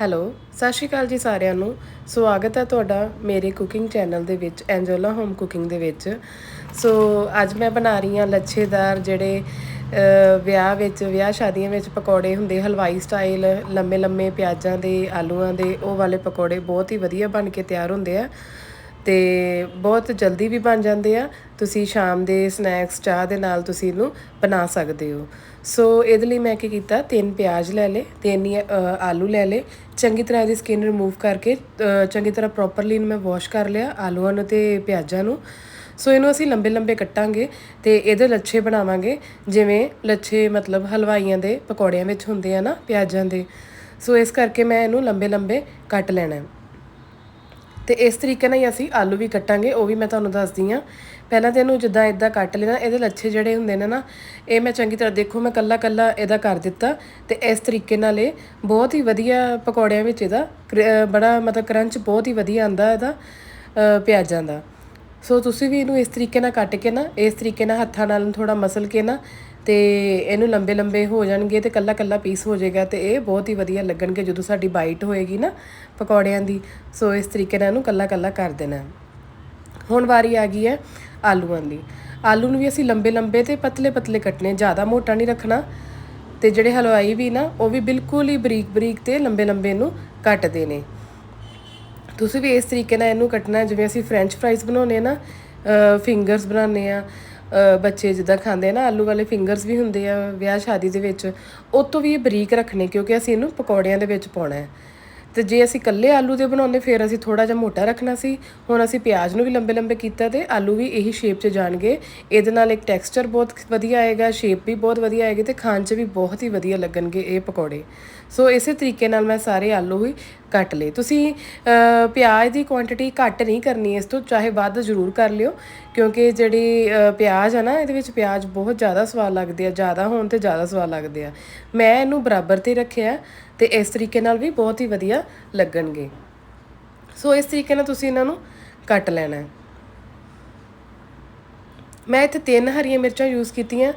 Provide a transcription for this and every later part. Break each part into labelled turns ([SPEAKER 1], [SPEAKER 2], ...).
[SPEAKER 1] Hello, ਸਤਿ ਸ਼੍ਰੀ ਅਕਾਲ ਜੀ ਸਾਰਿਆਂ ਨੂੰ। ਸਵਾਗਤ ਹੈ ਤੁਹਾਡਾ ਮੇਰੇ ਕੁਕਿੰਗ ਚੈਨਲ ਦੇ ਵਿੱਚ, ਐਂਜੋਲਾ ਹੋਮ ਕੁਕਿੰਗ ਦੇ ਵਿੱਚ। ਸੋ, ਅੱਜ ਮੈਂ ਬਣਾ ਰਹੀ ਹਾਂ ਲੱਛੇਦਾਰ ਜਿਹੜੇ ਵਿਆਹ ਵਿੱਚ, ਵਿਆਹ ਸ਼ਾਦੀਆਂ ਵਿੱਚ ਪਕੌੜੇ ਹੁੰਦੇ, ਹਲਵਾਈ ਸਟਾਈਲ ਲੰਮੇ ਲੰਮੇ ਪਿਆਜ਼ਾਂ ਦੇ, ਆਲੂਆਂ ਦੇ, ਉਹ ਵਾਲੇ ਪਕੌੜੇ ਬਹੁਤ ਹੀ ਵਧੀਆ ਬਣ ਕੇ ਤਿਆਰ ਹੁੰਦੇ ਆ। ਤੇ ਬਹੁਤ ਜਲਦੀ ਵੀ ਬਣ ਜਾਂਦੇ ਆ। ਤੁਸੀਂ ਸ਼ਾਮ ਦੇ ਸਨੈਕਸ, ਚਾਹ ਦੇ ਨਾਲ ਤੁਸੀਂ ਇਹਨੂੰ ਬਣਾ ਸਕਦੇ ਹੋ। ਸੋ ਇਹਦੇ ਲਈ ਮੈਂ ਕੀ ਕੀਤਾ? ਤਿੰਨ ਪਿਆਜ਼ ਲੈ ਲਏ, ਤਿੰਨ ਆਲੂ ਲੈ ਲਏ। ਚੰਗੀ ਤਰ੍ਹਾਂ ਇਹਦੀ ਸਕਿਨ ਰਿਮੂਵ ਕਰਕੇ ਚੰਗੀ ਤਰ੍ਹਾਂ ਪ੍ਰੋਪਰਲੀ ਇਹਨੂੰ ਮੈਂ ਵਾਸ਼ ਕਰ ਲਿਆ ਆਲੂਆਂ ਨੂੰ ਤੇ ਪਿਆਜ਼ਾਂ ਨੂੰ। ਸੋ ਇਹਨੂੰ ਅਸੀਂ ਲੰਬੇ ਲੰਬੇ ਕੱਟਾਂਗੇ ਤੇ ਇਹਦੇ ਲੱਛੇ ਬਣਾਵਾਂਗੇ, ਜਿਵੇਂ ਲੱਛੇ ਮਤਲਬ ਹਲਵਾਈਆਂ ਦੇ ਪਕੌੜਿਆਂ ਵਿੱਚ ਹੁੰਦੇ ਆ ਨਾ, ਪਿਆਜ਼ਾਂ ਦੇ। ਸੋ ਇਸ ਕਰਕੇ ਮੈਂ ਇਹਨੂੰ ਲੰਬੇ ਲੰਬੇ ਕੱਟ ਲੈਣਾ ਤੇ ਇਸ ਤਰੀਕੇ ਨਾਲ ਹੀ ਅਸੀਂ ਆਲੂ ਵੀ ਕੱਟਾਂਗੇ, ਉਹ ਵੀ ਮੈਂ ਤੁਹਾਨੂੰ ਦੱਸਦੀ ਆ ਪਹਿਲਾਂ ਤੇ ਇਹਨੂੰ ਜਿੱਦਾਂ ਇਦਾਂ ਕੱਟ ਲੈਣਾ, ਇਹਦੇ ਲੱਛੇ ਜਿਹੜੇ ਹੁੰਦੇ ਨੇ ਨਾ, ਇਹ ਮੈਂ ਚੰਗੀ ਤਰ੍ਹਾਂ ਦੇਖੋ, ਮੈਂ ਕੱਲਾ ਕੱਲਾ ਇਹਦਾ ਕਰ ਦਿੱਤਾ ਤੇ ਇਸ ਤਰੀਕੇ ਨਾਲ ਇਹ ਬਹੁਤ ਹੀ ਵਧੀਆ ਪਕੌੜਿਆਂ ਵਿੱਚ ਇਹਦਾ ਕ੍ਰ- ਬੜਾ ਮਤਲਬ ਕਰੰਚ ਬਹੁਤ ਹੀ ਵਧੀਆ ਆਂਦਾ ਇਹਦਾ ਪਿਆਜ਼ਾਂ ਦਾ। ਸੋ ਤੁਸੀਂ ਵੀ ਇਹਨੂੰ ਇਸ ਤਰੀਕੇ ਨਾਲ ਕੱਟ ਕੇ ਨਾ, ਇਸ ਤਰੀਕੇ ਨਾਲ ਹੱਥਾਂ ਨਾਲ ਥੋੜਾ ਮਸਲ ਕੇ ਨਾ ਤੇ ਇਹਨੂੰ ਲੰਬੇ ਲੰਬੇ ਹੋ ਜਾਣਗੇ ਤੇ ਕੱਲਾ ਕੱਲਾ ਪੀਸ ਹੋ ਜਾਏਗਾ ਤੇ ਇਹ ਬਹੁਤ ਹੀ ਵਧੀਆ ਲੱਗਣਗੇ ਜਦੋਂ ਸਾਡੀ ਬਾਈਟ ਹੋਏਗੀ ਨਾ ਪਕੌੜਿਆਂ ਦੀ। ਸੋ ਇਸ ਤਰੀਕੇ ਨਾਲ ਇਹਨੂੰ ਕੱਲਾ ਕੱਲਾ ਕਰ ਦੇਣਾ। ਹੁਣ ਵਾਰੀ ਆ ਗਈ ਹੈ ਆਲੂਆਂ ਦੀ। ਆਲੂ ਨੂੰ ਵੀ ਅਸੀਂ ਲੰਬੇ ਲੰਬੇ ਤੇ ਪਤਲੇ ਪਤਲੇ ਕੱਟਨੇ ਜ਼ਿਆਦਾ ਮੋਟਾ ਨਹੀਂ ਰੱਖਣਾ। ਤੇ ਜਿਹੜੇ ਹਲਵਾਈ ਵੀ ਨਾ, ਉਹ ਵੀ ਬਿਲਕੁਲ ਹੀ ਬਰੀਕ ਬਰੀਕ ਤੇ ਲੰਬੇ ਲੰਬੇ ਨੂੰ ਕੱਟਦੇ ਨੇ। ਤੁਸੀਂ ਵੀ ਇਸ ਤਰੀਕੇ ਨਾਲ ਇਹਨੂੰ ਕੱਟਣਾ, ਜਿਵੇਂ ਅਸੀਂ ਫ੍ਰੈਂਚ ਫਰਾਈਜ਼ ਬਣਾਉਨੇ ਆ ਨਾ ਫਿੰਗਰਸ ਬਣਾਉਂਦੇ ਆ ਬੱਚੇ ਜਿੱਦਾਂ ਖਾਂਦੇ ਆ ਨਾ, ਆਲੂ ਵਾਲੇ ਫਿੰਗਰਸ ਵੀ ਹੁੰਦੇ ਆ ਵਿਆਹ ਸ਼ਾਦੀ ਦੇ ਵਿੱਚ, ਉਹ ਤੋਂ ਵੀ ਇਹ ਬਰੀਕ ਰੱਖਣੇ ਕਿਉਂਕਿ ਅਸੀਂ ਇਹਨੂੰ ਪਕੌੜਿਆਂ ਦੇ ਵਿੱਚ ਪਾਉਣਾ ਹੈ। ਤੇ ਜੇ ਅਸੀਂ ਕੱਲੇ ਆਲੂ ਦੇ ਬਣਾਉਂਦੇ, ਫਿਰ ਅਸੀਂ ਥੋੜਾ ਜਿਹਾ ਮੋਟਾ ਰੱਖਣਾ ਸੀ, ਹੁਣ ਅਸੀਂ ਪਿਆਜ਼ ਨੂੰ ਵੀ ਲੰਬੇ ਲੰਬੇ ਕੀਤਾ ਤੇ ਆਲੂ ਵੀ ਇਹੀ ਸ਼ੇਪ 'ਚ ਜਾਣਗੇ। ਇਹਦੇ ਨਾਲ ਇੱਕ ਟੈਕਸਚਰ ਬਹੁਤ ਵਧੀਆ ਆਏਗਾ ਸ਼ੇਪ ਵੀ ਬਹੁਤ ਵਧੀਆ ਆਏਗੀ ਤੇ ਖਾਣ 'ਚ ਵੀ ਬਹੁਤ ਹੀ ਵਧੀਆ ਲੱਗਣਗੇ ਇਹ ਪਕੌੜੇ। ਸੋ ਇਸੇ ਤਰੀਕੇ ਨਾਲ ਮੈਂ ਸਾਰੇ ਆਲੂ ਹੀ ਕੱਟ ਲਏ। ਤੁਸੀਂ ਪਿਆਜ਼ ਦੀ ਕੁਆਂਟੀਟੀ ਘੱਟ ਨਹੀਂ ਕਰਨੀ, ਇਸ ਤੋਂ ਚਾਹੇ ਵੱਧ ਜ਼ਰੂਰ ਕਰ ਲਿਓ, ਕਿਉਂਕਿ ਜਿਹੜੀ ਪਿਆਜ਼ ਆ ਨਾ, ਇਹਦੇ ਵਿੱਚ ਪਿਆਜ਼ ਬਹੁਤ ਜ਼ਿਆਦਾ ਸਵਾਦ ਲੱਗਦੇ ਆ, ਜ਼ਿਆਦਾ ਹੋਣ ਤੇ ਜ਼ਿਆਦਾ ਸਵਾਦ ਲੱਗਦੇ ਆ। ਮੈਂ ਇਹਨੂੰ ਬਰਾਬਰ ਤੇ ਰੱਖਿਆ ਤੇ ਇਸ ਤਰੀਕੇ ਨਾਲ ਵੀ ਬਹੁਤ ਹੀ ਵਧੀਆ ਲੱਗਣਗੇ। ਸੋ ਇਸ ਤਰੀਕੇ ਨਾਲ ਤੁਸੀਂ ਇਹਨਾਂ ਨੂੰ ਕੱਟ ਲੈਣਾ ਹੈ। ਮੈਂ ਇੱਥੇ ਤਿੰਨ ਹਰੀਆਂ ਮਿਰਚਾਂ ਯੂਜ਼ ਕੀਤੀਆਂ।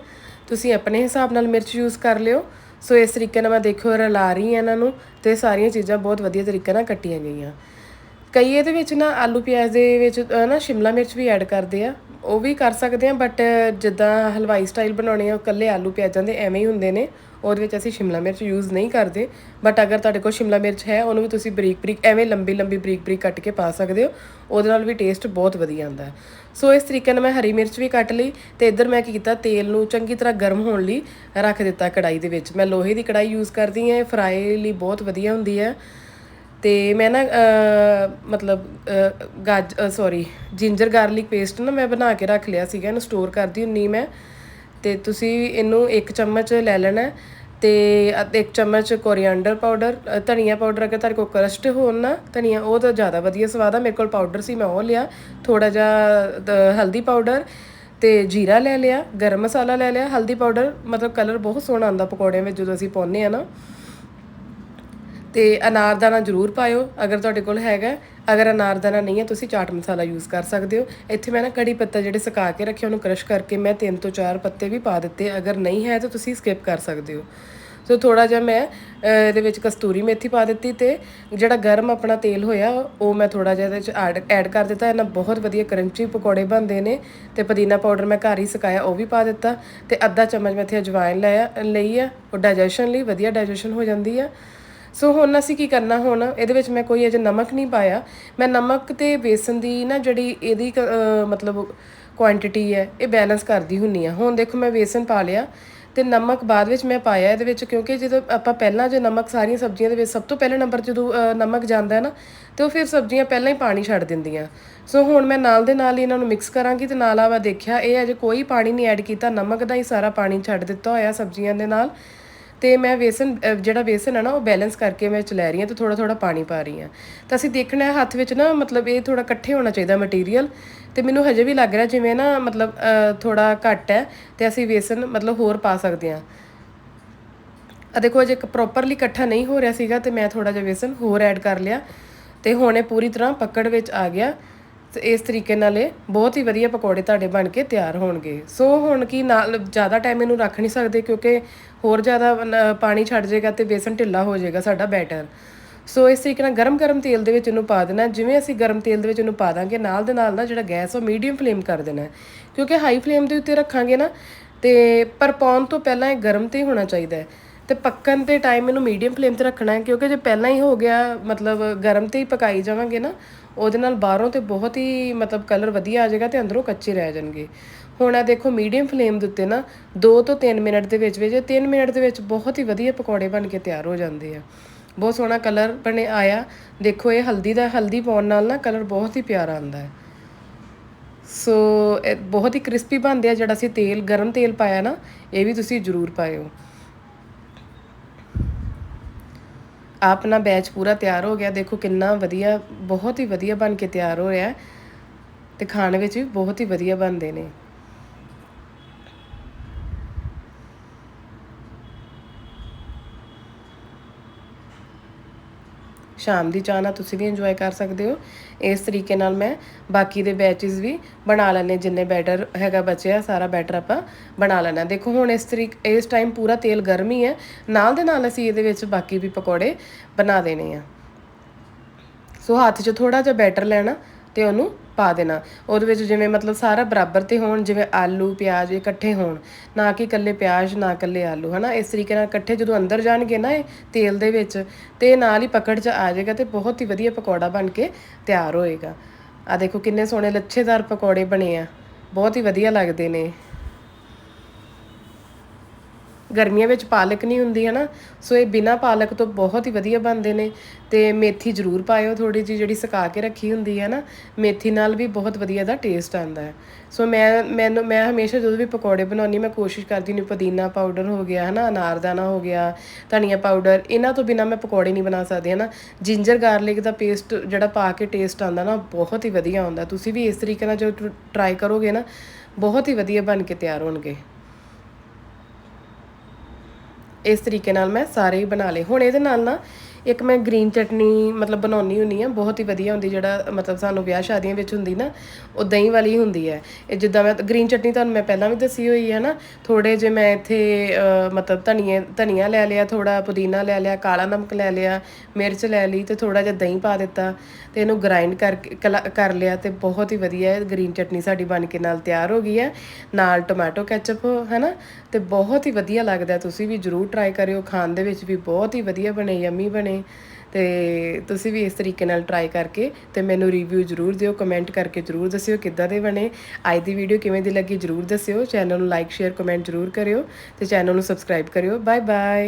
[SPEAKER 1] ਤੁਸੀਂ ਆਪਣੇ ਹਿਸਾਬ ਨਾਲ ਮਿਰਚ ਯੂਜ਼ ਕਰ ਲਿਓ। ਸੋ ਇਸ ਤਰੀਕੇ ਨਾਲ ਮੈਂ ਦੇਖੋ ਰਲਾ ਰਹੀ ਹਾਂ ਇਹਨਾਂ ਨੂੰ ਤੇ ਸਾਰੀਆਂ ਚੀਜ਼ਾਂ ਬਹੁਤ ਵਧੀਆ ਤਰੀਕੇ ਨਾਲ ਕੱਟੀਆਂ ਗਈਆਂ। ਕਈ ਇਹਦੇ ਵਿੱਚ ਨਾ ਆਲੂ ਪਿਆਜ਼ ਦੇ ਵਿੱਚ ਨਾ ਸ਼ਿਮਲਾ ਮਿਰਚ ਵੀ ਐਡ ਕਰਦੇ ਆ। ਉਹ ਵੀ ਕਰ ਸਕਦੇ ਆ, ਬਟ ਜਿੱਦਾਂ ਹਲਵਾਈ ਸਟਾਈਲ ਬਣਾਉਣੇ ਆ, ਉਹ ਕੱਲੇ ਆਲੂ ਪਿਆਜ਼ਾਂ ਦੇ ਐਵੇਂ ਹੀ ਹੁੰਦੇ ਨੇ। ਉਹਦੇ ਵਿੱਚ ਅਸੀਂ ਸ਼ਿਮਲਾ ਮਿਰਚ ਯੂਜ਼ ਨਹੀਂ ਕਰਦੇ। ਬਟ ਅਗਰ ਤੁਹਾਡੇ ਕੋਲ ਸ਼ਿਮਲਾ ਮਿਰਚ ਹੈ, ਉਹਨੂੰ ਵੀ ਤੁਸੀਂ ਬਰੀਕ ਬਰੀਕ, ਐਵੇਂ ਲੰਬੀ ਲੰਬੀ, ਬਰੀਕ ਬਰੀਕ ਕੱਟ ਕੇ ਪਾ ਸਕਦੇ ਹੋ। ਉਹਦੇ ਨਾਲ ਵੀ ਟੇਸਟ ਬਹੁਤ ਵਧੀਆ ਆਉਂਦਾ ਹੈ। ਸੋ ਇਸ ਤਰੀਕੇ ਨਾਲ ਮੈਂ ਹਰੀ ਮਿਰਚ ਵੀ ਕੱਟ ਲਈ ਤੇ ਇੱਧਰ ਮੈਂ ਕੀ ਕੀਤਾ, ਤੇਲ ਨੂੰ ਚੰਗੀ ਤਰ੍ਹਾਂ ਗਰਮ ਹੋਣ ਲਈ ਰੱਖ ਦਿੱਤਾ ਕੜਾਈ ਦੇ ਵਿੱਚ। ਮੈਂ ਲੋਹੇ ਦੀ ਕੜਾਈ ਯੂਜ਼ ਕਰਦੀ ਹਾਂ, ਇਹ ਫਰਾਈ ਲਈ ਬਹੁਤ ਵਧੀਆ ਹੁੰਦੀ ਹੈ। ਤੇ ਮੈਂ ਨਾ ਮਤਲਬ ਗਾਜ ਸੌਰੀ ਜਿੰਜਰ ਗਾਰਲਿਕ ਪੇਸਟ ਨਾ ਮੈਂ ਬਣਾ ਕੇ ਰੱਖ ਲਿਆ ਸੀਗਾ, ਇਹਨੂੰ ਸਟੋਰ ਕਰਦੀ ਹੁੰਨੀ ਮੈਂ। ਤੇ ਤੁਸੀਂ ਇਹਨੂੰ ਇੱਕ ਚਮਚ ਲੈ ਲੈਣਾ ਹੈ ਤੇ ਇੱਕ ਚਮਚ ਕੋਰੀਐਂਡਰ ਪਾਊਡਰ ਧਨੀਆ ਪਾਊਡਰ ਅਗਰ ਤੁਹਾਡੇ ਕੋਲ ਕਰਸਟ ਹੋਣ ਨਾ, ਧਨੀਆ ਉਹ ਤਾਂ ਜ਼ਿਆਦਾ ਵਧੀਆ ਸਵਾਦ ਆ, ਮੇਰੇ ਕੋਲ ਪਾਊਡਰ ਸੀ, ਮੈਂ ਉਹ ਲਿਆ ਥੋੜਾ ਜਿਹਾ ਹਲਦੀ ਪਾਊਡਰ ਤੇ ਜੀਰਾ ਲੈ ਲਿਆ, ਗਰਮ ਮਸਾਲਾ ਲੈ ਲਿਆ, ਹਲਦੀ ਪਾਊਡਰ, ਮਤਲਬ ਕਲਰ ਬਹੁਤ ਸੋਹਣਾ ਆਉਂਦਾ ਪਕੌੜਿਆਂ ਵਿੱਚ ਜਦੋਂ ਅਸੀਂ ਪਾਉਂਦੇ ਆ ਨਾ। ਤੇ ਅਨਾਰਦਾਨਾ ਜ਼ਰੂਰ ਪਾਇਓ, ਅਗਰ ਤੁਹਾਡੇ ਕੋਲ ਹੈਗਾ ਅਗਰ ਅਨਾਰਦਾਨਾ ਨਹੀਂ ਹੈ, ਤੁਸੀਂ ਚਾਟ ਮਸਾਲਾ ਯੂਜ਼ ਕਰ ਸਕਦੇ ਹੋ। ਇੱਥੇ ਮੈਂ ਨਾ ਕੜੀ ਪੱਤਾ ਜਿਹੜੇ ਸੁਕਾ ਕੇ ਰੱਖੇ, ਉਹਨੂੰ ਕ੍ਰਸ਼ ਕਰਕੇ ਮੈਂ ਤਿੰਨ ਤੋਂ ਚਾਰ ਪੱਤੇ ਵੀ ਪਾ ਦਿੱਤੇ। ਅਗਰ ਨਹੀਂ ਹੈ, ਤਾਂ ਤੁਸੀਂ ਸਕਿਪ ਕਰ ਸਕਦੇ ਹੋ। ਸੋ ਥੋੜਾ ਜਿਹਾ ਮੈਂ ਇਹਦੇ ਵਿੱਚ ਕਸਤੂਰੀ ਮੇਥੀ ਪਾ ਦਿੱਤੀ ਤੇ ਜਿਹੜਾ ਗਰਮ ਆਪਣਾ ਤੇਲ ਹੋਇਆ, ਉਹ ਮੈਂ ਥੋੜਾ ਜਿਹਾ ਇਹਦੇ ਵਿੱਚ ਐਡ ਐਡ ਕਰ ਦਿੱਤਾ। ਇਹਨਾਂ ਬਹੁਤ ਵਧੀਆ ਕਰੰਚੀ ਪਕੌੜੇ ਬਣਦੇ ਨੇ ਤੇ ਪੁਦੀਨਾ ਪਾਊਡਰ ਮੈਂ ਘਰ ਹੀ ਸਕਾਇਆ, ਉਹ ਵੀ ਪਾ ਦਿੱਤਾ ਤੇ ਅੱਧਾ ਚਮਚ ਮੈਂ ਇੱਥੇ ਅਜਵਾਇਨ ਲਿਆ ਲਈ ਆ। ਉਹ ਡਾਈਜੈਸ਼ਨ ਲਈ ਵਧੀਆ ਡਾਈਜੈਸ਼ਨ ਹੋ ਜਾਂਦੀ ਆ। ਸੋ ਹੁਣ ਅਸੀਂ ਕੀ ਕਰਨਾ ਹੁਣ? ਇਹਦੇ ਵਿੱਚ ਮੈਂ ਕੋਈ ਅਜੇ ਨਮਕ ਨਹੀਂ ਪਾਇਆ। ਮੈਂ ਨਮਕ ਤੇ ਬੇਸਨ ਦੀ ਨਾ ਜਿਹੜੀ ਇਹਦੀ ਕ- ਮਤਲਬ ਕੁਆਂਟੀਟੀ ਹੈ, ਇਹ ਬੈਲੈਂਸ ਕਰਦੀ ਹੁੰਨੀ ਆ। ਹੁਣ ਦੇਖੋ ਮੈਂ ਬੇਸਨ ਪਾ ਲਿਆ ਤੇ ਨਮਕ ਬਾਅਦ ਵਿੱਚ ਮੈਂ ਪਾਇਆ ਇਹਦੇ ਵਿੱਚ ਕਿਉਂਕਿ ਜਦੋਂ ਆਪਾਂ ਪਹਿਲਾਂ ਜੇ ਨਮਕ ਸਾਰੀਆਂ ਸਬਜ਼ੀਆਂ ਦੇ ਵਿੱਚ, ਸਭ ਤੋਂ ਪਹਿਲੇ ਨੰਬਰ ਜਦੋਂ ਨਮਕ ਜਾਂਦਾ ਹੈ ਨਾ, ਤੇ ਉਹ ਫਿਰ ਸਬਜ਼ੀਆਂ ਪਹਿਲਾਂ ਹੀ ਪਾਣੀ ਛੱਡ ਦਿੰਦੀਆਂ। ਸੋ ਹੁਣ ਮੈਂ ਨਾਲ ਦੇ ਨਾਲ ਹੀ ਇਹਨਾਂ ਨੂੰ ਮਿਕਸ ਕਰਾਂਗੀ ਤੇ ਨਾਲ ਆਵਾ ਦੇਖਿਆ, ਇਹ ਅਜੇ ਕੋਈ ਪਾਣੀ ਨਹੀਂ ਐਡ ਕੀਤਾ। ਨਮਕ ਦਾ ਹੀ ਸਾਰਾ ਪਾਣੀ ਛੱਡ ਦਿੱਤਾ ਹੋਇਆ ਸਬਜ਼ੀਆਂ ਦੇ ਨਾਲ। ਤੇ ਮੈਂ ਵੇਸਨ ਜਿਹੜਾ ਵੇਸਨ ਹੈ ਨਾ, ਉਹ ਬੈਲੈਂਸ ਕਰਕੇ ਮੈਂ 'ਚ ਲੈ ਰਹੀ ਹਾਂ ਤੇ ਥੋੜਾ ਥੋੜਾ ਪਾਣੀ ਪਾ ਰਹੀ ਹਾਂ। ਤਾਂ ਅਸੀਂ ਦੇਖਣਾ ਹੈ ਹੱਥ ਵਿੱਚ ਨਾ, ਮਤਲਬ ਇਹ ਥੋੜਾ ਇਕੱਠੇ ਹੋਣਾ ਚਾਹੀਦਾ ਮਟੀਰੀਅਲ ਤੇ ਮੈਨੂੰ ਹਜੇ ਵੀ ਲੱਗ ਰਿਹਾ ਜਿਵੇਂ ਨਾ, ਮਤਲਬ ਥੋੜਾ ਘੱਟ ਹੈ ਤੇ ਅਸੀਂ ਵੇਸਨ ਮਤਲਬ ਹੋਰ ਪਾ ਸਕਦੇ ਹਾਂ। ਆ ਦੇਖੋ ਜੇ ਪ੍ਰੋਪਰਲੀ ਇਕੱਠਾ ਨਹੀਂ ਹੋ ਰਿਹਾ ਸੀਗਾ ਤੇ ਮੈਂ ਥੋੜਾ ਜਿਹਾ ਵੇਸਨ ਹੋਰ ਐਡ ਕਰ ਲਿਆ ਤੇ ਹੁਣ ਇਹ ਪੂਰੀ ਤਰ੍ਹਾਂ ਪਕੜ ਵਿੱਚ ਆ ਗਿਆ। ਤੇ ਇਸ ਤਰੀਕੇ ਨਾਲ ਇਹ ਬਹੁਤ ਹੀ ਵਧੀਆ ਪਕੌੜੇ ਤੁਹਾਡੇ ਬਣ ਕੇ ਤਿਆਰ ਹੋਣਗੇ। ਸੋ ਹੁਣ ਕੀ ਨਾਲ ਜ਼ਿਆਦਾ ਟਾਈਮ ਇਹਨੂੰ ਰੱਖ ਨਹੀਂ ਸਕਦੇ ਕਿਉਂਕਿ ਹੋਰ ਜ਼ਿਆਦਾ ਪਾਣੀ ਛੱਡ ਜਾਏਗਾ ਤੇ ਬੇਸਨ ਢਿੱਲਾ ਹੋ ਜਾਏਗਾ ਸਾਡਾ ਬੈਟਰ ਸੋ ਇਸ ਤਰੀਕੇ ਨਾਲ ਗਰਮ-ਗਰਮ ਤੇਲ ਦੇ ਵਿੱਚ ਇਹਨੂੰ ਪਾ ਦੇਣਾ। ਜਿਵੇਂ ਅਸੀਂ ਗਰਮ ਤੇਲ ਦੇ ਵਿੱਚ ਇਹਨੂੰ ਪਾ ਦਾਂਗੇ, ਨਾਲ ਦੇ ਨਾਲ ਨਾ ਜਿਹੜਾ ਗੈਸ ਉਹ ਮੀਡੀਅਮ ਫਲੇਮ ਕਰ ਦੇਣਾ। ਕਿਉਂਕਿ ਹਾਈ ਫਲੇਮ ਦੇ ਉੱਤੇ ਰੱਖਾਂਗੇ ਨਾ, ਤੇ ਪਰ ਪਾਉਣ ਤੋਂ ਪਹਿਲਾਂ ਇਹ ਗਰਮ ਤੇ ਹੀ ਹੋਣਾ ਚਾਹੀਦਾ ਹੈ। ਤੇ ਪੱਕਣ ਦੇ ਟਾਈਮ ਇਹਨੂੰ ਮੀਡੀਅਮ ਫਲੇਮ ਤੇ ਰੱਖਣਾ ਹੈ, ਕਿਉਂਕਿ ਜੇ ਪਹਿਲਾਂ ਹੀ ਹੋ ਗਿਆ, ਮਤਲਬ ਗਰਮ ਤੇ ਹੀ ਪਕਾਈ ਜਾਵਾਂਗੇ ਨਾ ਉਹਦੇ ਨਾਲ ਬਾਹਰੋਂ ਤੇ ਬਹੁਤ ਹੀ ਮਤਲਬ ਕਲਰ ਵਧੀਆ ਆ ਜਾਏਗਾ ਤੇ ਅੰਦਰੋਂ ਕੱਚੇ ਰਹਿ ਜਾਣਗੇ। ਹੁਣ ਆ ਦੇਖੋ ਮੀਡੀਅਮ ਫਲੇਮ ਦੇ ਉੱਤੇ ਨਾ 2 ਤੋਂ 3 ਮਿੰਟ ਦੇ ਵਿੱਚ ਵਿੱਚ 3 ਮਿੰਟ ਦੇ ਵਿੱਚ ਬਹੁਤ ਹੀ ਵਧੀਆ ਪਕੌੜੇ ਬਣ ਕੇ ਤਿਆਰ ਹੋ ਜਾਂਦੇ ਆ। ਬਹੁਤ ਸੋਹਣਾ ਕਲਰ ਬਣੇ ਆਇਆ। ਦੇਖੋ ਇਹ ਹਲਦੀ ਦਾ, ਹਲਦੀ ਪਾਉਣ ਨਾਲ ਨਾ ਕਲਰ ਬਹੁਤ ਹੀ ਪਿਆਰਾ ਆਉਂਦਾ ਹੈ। ਸੋ ਇਹ ਬਹੁਤ ਹੀ ਕ੍ਰਿਸਪੀ ਬਣਦੇ ਆ ਜਿਹੜਾ ਅਸੀਂ ਤੇਲ, ਗਰਮ ਤੇਲ ਪਾਇਆ ਨਾ, ਇਹ ਵੀ ਤੁਸੀਂ ਜ਼ਰੂਰ ਪਾਇਓ। ਆਪਣਾ ਬੈਚ ਪੂਰਾ ਤਿਆਰ ਹੋ ਗਿਆ। ਦੇਖੋ ਕਿੰਨਾ ਵਧੀਆ, ਬਹੁਤ ਹੀ ਵਧੀਆ ਬਣ ਕੇ ਤਿਆਰ ਹੋ ਰਿਹਾ ਹੈ ਤੇ ਖਾਣ ਵਿੱਚ ਵੀ ਬਹੁਤ ਹੀ ਵਧੀਆ ਬਣਦੇ ਨੇ। ਸ਼ਾਮ ਦੀ ਚਾਹ ਨਾਲ ਤੁਸੀਂ ਵੀ ਇੰਜੋਏ ਕਰ ਸਕਦੇ ਹੋ। ਇਸ ਤਰੀਕੇ ਨਾਲ ਮੈਂ ਬਾਕੀ ਦੇ ਬੈਚਸ ਵੀ ਬਣਾ ਲੈਣੇ ਜਿੰਨੇ ਬੈਟਰ ਹੈਗਾ ਬਚਿਆ, ਸਾਰਾ ਬੈਟਰ ਆਪਾਂ ਬਣਾ ਲੈਣਾ ਦੇਖੋ, ਹੁਣ ਇਸ ਤਰੀਕ, ਇਸ ਟਾਈਮ ਪੂਰਾ ਤੇਲ ਗਰਮ ਹੀ ਹੈ। ਨਾਲ ਦੇ ਨਾਲ ਅਸੀਂ ਇਹਦੇ ਵਿੱਚ ਬਾਕੀ ਵੀ ਪਕੌੜੇ ਬਣਾ ਦੇਣੇ ਆ। ਸੋ ਹੱਥ 'ਚ ਥੋੜਾ ਜਿਹਾ ਬੈਟਰ ਲੈਣਾ। ਤੇ ਉਹਨੂੰ ਪਾ ਦੇਣਾ। ਉਹਦੇ ਵਿੱਚ ਜਿਵੇਂ ਮਤਲਬ ਸਾਰਾ ਬਰਾਬਰ ਤੇ ਹੋਣ, ਜਿਵੇਂ ਆਲੂ, ਪਿਆਜ਼ ਇਕੱਠੇ ਹੋਣ, ਨਾ ਕਿ ਇਕੱਲੇ ਪਿਆਜ਼, ਨਾ ਇਕੱਲੇ ਆਲੂ, ਹਨਾ? ਇਸ ਤਰੀਕੇ ਨਾਲ ਇਕੱਠੇ ਜਦੋਂ ਅੰਦਰ ਜਾਣਗੇ ਨਾ ਇਹ ਤੇਲ ਦੇ ਵਿੱਚ, ਤੇ ਨਾਲ ਹੀ ਪਕੜ 'ਚ ਆ ਜਾਏਗਾ ਤੇ ਬਹੁਤ ਹੀ ਵਧੀਆ ਪਕੌੜਾ ਬਣ ਕੇ ਤਿਆਰ ਹੋਏਗਾ। ਆ ਦੇਖੋ ਕਿੰਨੇ ਸੋਹਣੇ ਲੱਛੇਦਾਰ ਪਕੌੜੇ ਬਣੇ ਆ। ਬਹੁਤ ਹੀ ਵਧੀਆ ਲੱਗਦੇ ਨੇ। ਗਰਮੀਆਂ ਵਿੱਚ ਪਾਲਕ ਨਹੀਂ ਹੁੰਦੀ ਹੈ ਨਾ ਸੋ ਇਹ ਬਿਨਾ ਪਾਲਕ ਤੋਂ ਬਹੁਤ ਹੀ ਵਧੀਆ ਬਣਦੇ ਨੇ ਤੇ ਮੇਥੀ ਜ਼ਰੂਰ ਪਾਇਓ ਥੋੜੀ ਜਿਹੀ ਜਿਹੜੀ ਸੁਕਾ ਕੇ ਰੱਖੀ ਹੁੰਦੀ ਹੈ ਨਾ, ਮੇਥੀ ਨਾਲ ਵੀ ਬਹੁਤ ਵਧੀਆ ਦਾ ਟੇਸਟ ਆਉਂਦਾ ਹੈ। ਸੋ ਮੈਂ, ਮੈਨੂੰ, ਮੈਂ ਹਮੇਸ਼ਾ ਜਦੋਂ ਵੀ ਪਕੌੜੇ ਬਣਾਉਣੀ ਮੈਂ ਕੋਸ਼ਿਸ਼ ਕਰਦੀ ਹਾਂ ਪੁਦੀਨਾ ਪਾਊਡਰ ਹੋ ਗਿਆ ਹੈ ਨਾ ਅਨਾਰਦਾਨਾ ਹੋ ਗਿਆ, ਧਨੀਆ ਪਾਊਡਰ ਇਹਨਾਂ ਤੋਂ ਬਿਨਾ ਮੈਂ ਪਕੌੜੇ ਨਹੀਂ ਬਣਾ ਸਕਦੀ ਹੈ ਨਾ ਜਿੰਜਰ ਗਾਰਲਿਕ ਦਾ ਪੇਸਟ ਜਿਹੜਾ ਪਾ ਕੇ ਟੇਸਟ ਆਉਂਦਾ ਨਾ, ਬਹੁਤ ਹੀ ਵਧੀਆ ਆਉਂਦਾ। ਤੁਸੀਂ ਵੀ ਇਸ ਤਰੀਕੇ ਨਾਲ ਜੋ ਟਰਾਈ ਕਰੋਗੇ ਨਾ, ਬਹੁਤ ਹੀ ਵਧੀਆ ਬਣ ਕੇ ਤਿਆਰ ਹੋਣਗੇ। ਇਸ ਤਰੀਕੇ ਨਾਲ ਮੈਂ ਸਾਰੇ ਹੀ ਬਣਾ ਲਏ। ਹੁਣ ਇਹਦੇ ਨਾਲ ਨਾ ਇੱਕ ਮੈਂ ਗ੍ਰੀਨ ਚਟਨੀ ਮਤਲਬ ਬਣਾਉਣੀ ਹੁੰਨੀ ਆ ਬਹੁਤ ਹੀ ਵਧੀਆ ਹੁੰਦੀ ਜਿਹੜਾ, ਮਤਲਬ ਸਾਨੂੰ ਵਿਆਹ ਸ਼ਾਦੀਆਂ ਵਿੱਚ ਹੁੰਦੀ ਨਾ, ਉਹ ਦਹੀਂ ਵਾਲੀ ਹੁੰਦੀ ਹੈ। ਇਹ ਜਿੱਦਾਂ ਮੈਂ, ਗ੍ਰੀਨ ਚਟਨੀ ਤੁਹਾਨੂੰ ਮੈਂ ਪਹਿਲਾਂ ਵੀ ਦੱਸੀ ਹੋਈ ਹੈ ਨਾ ਥੋੜੇ ਜੇ ਮੈਂ ਇੱਥੇ ਮਤਲਬ ਧਨੀਏ, ਧਨੀਆ ਲੈ ਲਿਆ ਥੋੜਾ ਪੁਦੀਨਾ ਲੈ ਲਿਆ, ਕਾਲਾ ਨਮਕ ਲੈ ਲਿਆ, ਮਿਰਚ ਲੈ ਲਈ ਤੇ ਥੋੜਾ ਜਿਹਾ ਦਹੀਂ ਪਾ ਦਿੱਤਾ ਤੇ ਇਹਨੂੰ ਗ੍ਰਾਈਂਡ ਕਰਕੇ ਕਲਾ- ਕਰ ਲਿਆ ਤੇ ਬਹੁਤ ਹੀ ਵਧੀਆ ਗ੍ਰੀਨ ਚਟਨੀ ਸਾਡੀ ਬਣ ਕੇ ਨਾਲ ਤਿਆਰ ਹੋ ਗਈ ਹੈ। ਨਾਲ ਟੋਮੈਟੋ ਕੈਚਅਪ ਹੈ ਨਾ ਤੇ ਬਹੁਤ ਹੀ ਵਧੀਆ ਲੱਗਦਾ, ਤੁਸੀਂ ਵੀ ਜਰੂਰ ਟਰਾਈ ਕਰਿਓ, ਖਾਣ ਦੇ ਵਿੱਚ ਵੀ ਬਹੁਤ ਹੀ ਵਧੀਆ ਬਣੇ, ਯਮੀ ਬਣੇ। ਤੇ ਤੁਸੀਂ ਵੀ ਇਸ ਤਰੀਕੇ ਨਾਲ ਟਰਾਈ ਕਰਕੇ ਤੇ ਮੈਨੂੰ ਰਿਵਿਊ ਜਰੂਰ ਦਿਓ ਕਮੈਂਟ ਕਰਕੇ ਜਰੂਰ ਦੱਸਿਓ ਕਿੱਦਾਂ ਦੇ ਬਣੇ। ਅੱਜ ਦੀ ਵੀਡੀਓ ਕਿਵੇਂ ਦੀ ਲੱਗੀ ਜਰੂਰ ਦੱਸਿਓ। ਚੈਨਲ ਨੂੰ ਲਾਈਕ ਸ਼ੇਅਰ ਕਮੈਂਟ ਜਰੂਰ ਕਰਿਓ ਤੇ ਚੈਨਲ ਨੂੰ ਸਬਸਕ੍ਰਾਈਬ ਕਰਿਓ। Bye bye